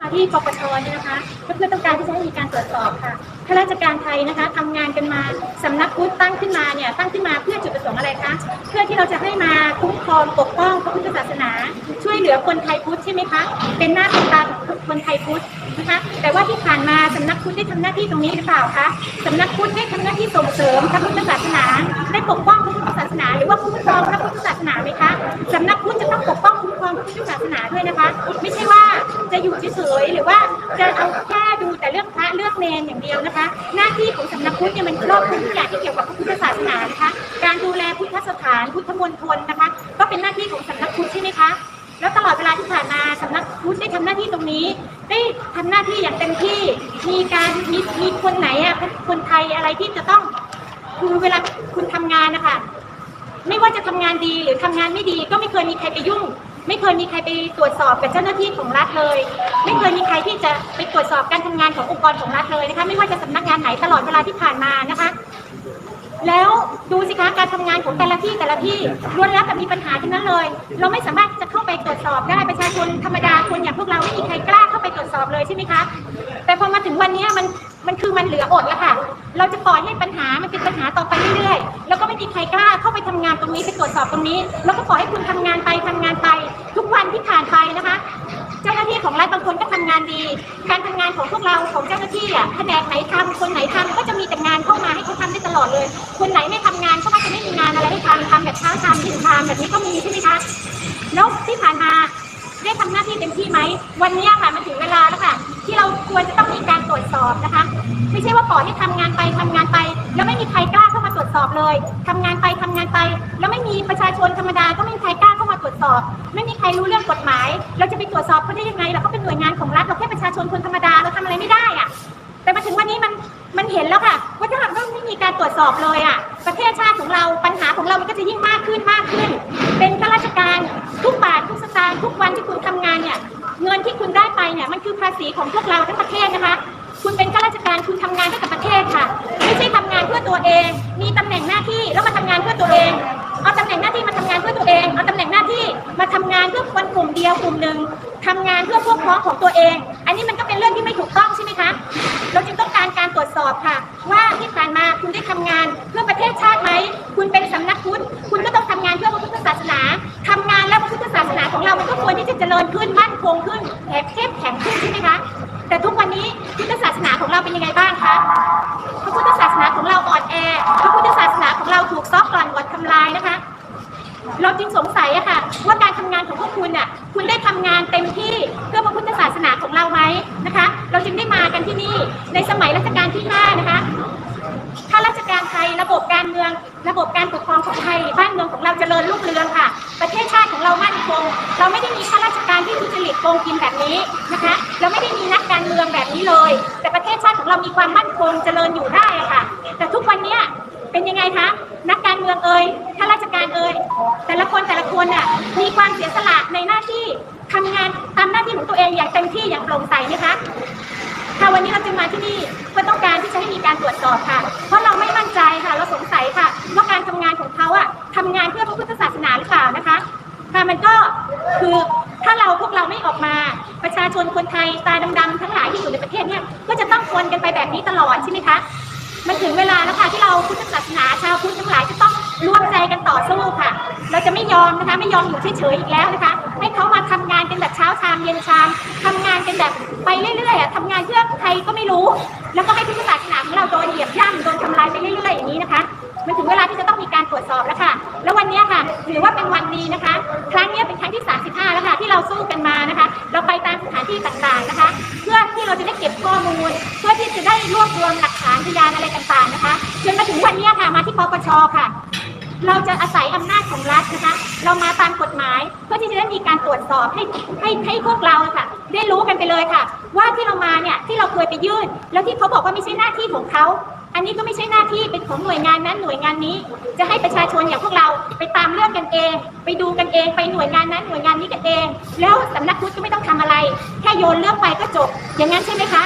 มาที่ปปชเนี่ยนะคะก็เพื่อต้องการที่จะให้มีการตรวจสอบค่ะข้าราชการไทยนะคะทำงานกันมาสำนักพุทธตั้งขึ้นมาเนี่ยตั้งขึ้นมาเพื่อจุดประสงค์อะไรคะเพื่อที่เราจะให้มาคุ้มครองปกป้องพระพุทธศาสนา ช่วยเหลือคนไทยพุทธใช่ไหมคะเป็นหน้าเป็นตาของคนไทยพุทธนะคะแต่ว่าที่ผ่านมาสำนักพุทธได้ทำหน้าที่ตรงนี้หรือเปล่าคะสำนักพุทธได้ทำหน้าที่ส่งเสริมพระพุทธศาสนาได้ปกป้องพระพุทธ นาหรือว่าคุ้มครองพระพุทธศาสนาไหมคะสำนักพุทธจะต้องปกป้องคุ้มครองพระพุทธศาสนาด้วยนะคะ ไม่ใช่ว่าจะอยู่เฉยๆหรือว่าจะเอาแค่ดูแต่เรื่องพระเลือกเนรอย่างเดียวนะคะ หน้าที่ของสำนักพุทธเนี่ยมันครอบคลุมทุกอย่างที่เกี่ยวกับพระพุทธศาสนานะคะการดูแลพุทธสถานพุทธมณฑลนะคะ ก็เป็นหน้าที่ของสำนักพุทธใช่ไหมคะแล้วตลอดเวลาที่ผ่านมาสำนักพุทธได้ทำหน้าที่ตรงนี้ ได้ทำหน้าที่อย่างเต็มที่มีการมีมีคนไหนอะคนไทยอะไรที่จะต้องคือเวลาคุณทำงานนะคะ ไม่ว่าจะทำงานดีหรือทำงานไม่ดี ก็ไม่เคยมีใครไปยุ่ง ไม่เคยมีใครไปตรวจสอบกับเจ้าหน้าที่ของรัฐเลย ไม่เคยมีใครที่จะไปตรวจสอบการทำงานขององค์กรของรัฐเลยนะคะ ไม่ว่าจะสำนักงานไหนตลอดเวลาที่ผ่านมานะคะ แล้วดูสิคะการทำงานของแต่ละที่แต่ละที่ล้วนแล้วแต่มีปัญหาทั้งนั้นเลย เราไม่สามารถจะเข้าไปตรวจสอบได้ประชาชนธรรมดาคนอย่างพวกเราไม่มีใครกล้าเข้าไปตรวจสอบเลยใช่ไหมคะ แต่พอมาถึงวันนี้มันมันคือมันเหลืออดแล้วค่ะ เราจะปล่อยให้ปัญหามันเป็นปัญหาต่อไปเรื่อยๆ แล้วก็ไม่มีใครกล้าเข้าไปทำงานตรงนี้ไปตรวจสอบตรงนี้ แล้วก็ปล่อยให้คุณทำงานไปทำงานไปานดี การทำงานของพวกเราของเจ้าหน้าที่อะแผนกไหนทำคนไหนทำก็จะมีแต่งานเข้ามาให้เขาทำได้ตลอดเลย คนไหนไม่ทำงานก็มักจะไม่มีงานอะไรให้ทำทำแบบเช้าทำถึงทำแบบนี้ก็มีใช่ไหมคะแล้วที่ผ่านมาได้ทำหน้าที่เต็มที่ไหม วันนี้ค่ะมันถึงเวลาแล้วค่ะ ที่เราควรจะต้องมีการตรวจสอบนะคะ ไม่ใช่ว่าปล่อยให้ทำงานไปทำงานไป แล้วไม่มีใครกล้าเข้ามาตรวจสอบเลยทำงานไปทำงานไป แล้วไม่มีประชาชนธรรมดาก็ไม่มีใครกล้า จสอบ ไม่มีใครรู้เรื่องกฎหมาย เราจะไปตรวจสอบเขาได้ยังไงเราก็เป็นหน่วยงานของรัฐเราแค่ประชาชนคนธรรมดาเราทำอะไรไม่ได้อะแต่มาถึงวันนี้มันมันเห็นแล้วค่ะว่าถ้าหากว่าไม่มีการตรวจสอบเลยอะ ประเทศชาติของเราปัญหาของเรามันก็จะยิ่งมากขึ้นมากขึ้น เป็นข้าราชการทุกบาททุกสตางค์ทุกวันที่คุณทำงานเนี่ยเงินที่คุณได้ไปเนี่ยมันคือภาษีของพวกเราทั้งประเทศนะคะ คุณเป็นข้าราชการคุณทำงานให้กับประเทศค่ะ ไม่ใช่ทำงานเพื่อตัวเอง มีตำแหน่ง ดียวกลุ่มหนึ่งทำงานเพื่อพวกพ้องของตัวเอง อันนี้มันก็เป็นเรื่องที่ไม่ถูกต้องใช่ไหมคะ เราจึงต้องการการตรวจสอบค่ะ ว่าที่ผ่านมาคุณได้ทำงานเพื่อประเทศชาติไหม คุณเป็นสำนักพุทธคุณก็ต้องทำงานเพื่อพระพุทธศาสนาทำงานแล้วพระพุทธศาสนาของเรา มันก็ควรที่จะเจริญขึ้นมั่นคงขึ้นแข็งเข้มแข็งขึ้นใช่ไหมคะ คุณอะคุณได้ทำงานเต็มที่เพื่อพระพุทธศาสนาของเราไหมนะคะ เราจึงได้มากันที่นี่ในสมัยรัชกาลที่5นะคะข้าราชการไทยระบบการเมือง ระบบการปกครองของไทย บ้านเมืองของเราเจริญรุ่งเรืองค่ะ ประเทศชาติของเรามั่นคง เราไม่ได้มีข้าราชการที่ทุจริตโกงกินแบบนี้นะคะ เราไม่ได้มีนักการเมืองแบบนี้เลย แต่ประเทศชาติของเรามีความมั่นคงเจริญอยู่ได้ค่ะ แต่ทุกวันนี้เป็นยังไงคะ นักการเมืองเอ่ยข้าราชการเอ่ยแต่ละคนแต่ละคนน่ะมีความเสียสละในหน้าที่ทำงานตามหน้าที่ของตัวเองอย่างเต็มที่อย่างโปร่งใสนะคะค่ะวันนี้เราจึงมาที่นี่เพื่อต้องการที่จะให้มีการตรวจสอบค่ะ เพราะเราไม่มั่นใจค่ะ เราสงสัยค่ะว่าการทำงานของเขาอะทำงานเพื่อพระพุทธศาสนาหรือเปล่านะคะค่ะมันก็คือถ้าเราพวกเราไม่ออกมาประชาชนคนไทยตาดำๆทั้งหลายที่อยู่ในประเทศเนี่ยก็จะต้องทนกันไปแบบนี้ตลอดใช่ไหมคะ มันถึงเวลาแล้วค่ะที่เราพุทธศาสนาชาวพุทธทั้งหลายจะต้องร่วมใจกันต่อสู้ค่ะ เราจะไม่ยอมนะคะ ไม่ยอมอยู่เฉยๆอีกแล้วนะคะ ให้เขามาทำงานกันแบบเช้าชามเย็นชามทำงานกันแบบไปเรื่อยๆอะทำงานเพื่อใครก็ไม่รู้ แล้วก็ให้พุทธศาสนาของเราโดนเหยียบย่ำโดนทำลายไปเรื่อยๆอย่างนี้นะคะมันถึงเวลาที่จะต้องมีการตรวจสอบแล้วค่ะ แล้ววันนี้ค่ะถือว่าเป็นวันดีนะคะ ครั้งนี้เป็นครั้งที่ 35 แล้วค่ะที่เราสู้กันมานะคะ เราไปตามสถานที่ต่างๆนะคะ เพื่อ เราจะได้เก็บข้อมูล เพื่อที่จะได้รวบรวมหลักฐานพยานอะไรต่างๆนะคะจนมาถึงวันนี้ค่ะมาที่ปปชค่ะ เราจะอาศัยอำนาจของรัฐนะคะ เรามาตามกฎหมาย เพื่อที่จะได้มีการตรวจสอบให้ให้ให้พวกเราค่ะ ได้รู้กันไปเลยค่ะ ว่าที่เรามาเนี่ยที่เราเคยไปยื่น แล้วที่เขาบอกว่าไม่ใช่หน้าที่ของเขาอันนี้ก็ไม่ใช่หน้าที่เป็นของหน่วยงานนั้นหน่วยงานนี้ จะให้ประชาชนอย่างพวกเราไปตามเรื่องกันเอง ไปดูกันเองไปหน่วยงานนั้นหน่วยงานนี้กันเอง แล้วสำนักพุทธก็ไม่ต้องทำอะไร แค่โยนเรื่องไปก็จบ อย่างนั้นใช่ไหมคะ